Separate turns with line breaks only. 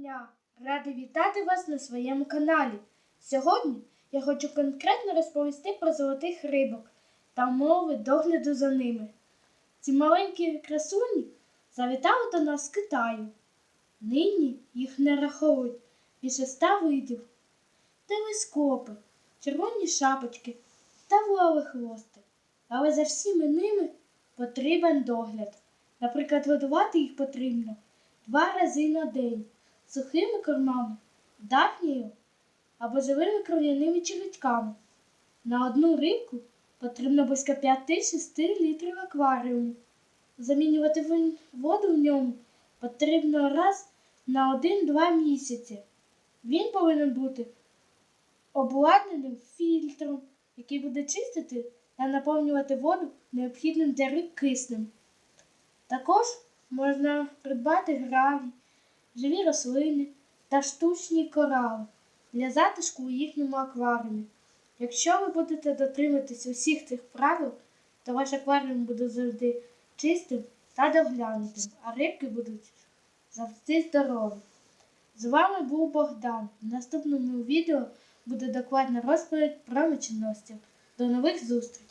дня! Радий вітати вас на своєму каналі. Сьогодні я хочу конкретно розповісти про золотих рибок та умови догляду за ними. Ці маленькі красуні завітали до нас з Китаю. Нині їх не рахують більше ста видів. Телескопи, червоні шапочки та хвости. Але за всіми ними потрібен догляд. Наприклад, годувати їх потрібно два рази на день сухими кормами, дафнією або живими кров'яними червячками. На одну рибку потрібно близько 5-6 літрів акваріуму. Замінювати воду в ньому потрібно раз на 1-2 місяці. Він повинен бути обладнаним фільтром, який буде чистити та наповнювати воду необхідним для риб киснем. Також можна придбати гравій, живі рослини та штучні корали для затишку у їхньому акваріумі. Якщо ви будете дотримуватися усіх цих правил, то ваш акваріум буде завжди чистим та доглянутим, а рибки будуть завжди здорові. З вами був Богдан. В наступному відео буде докладна розповідь про меченосців. До нових зустрічей!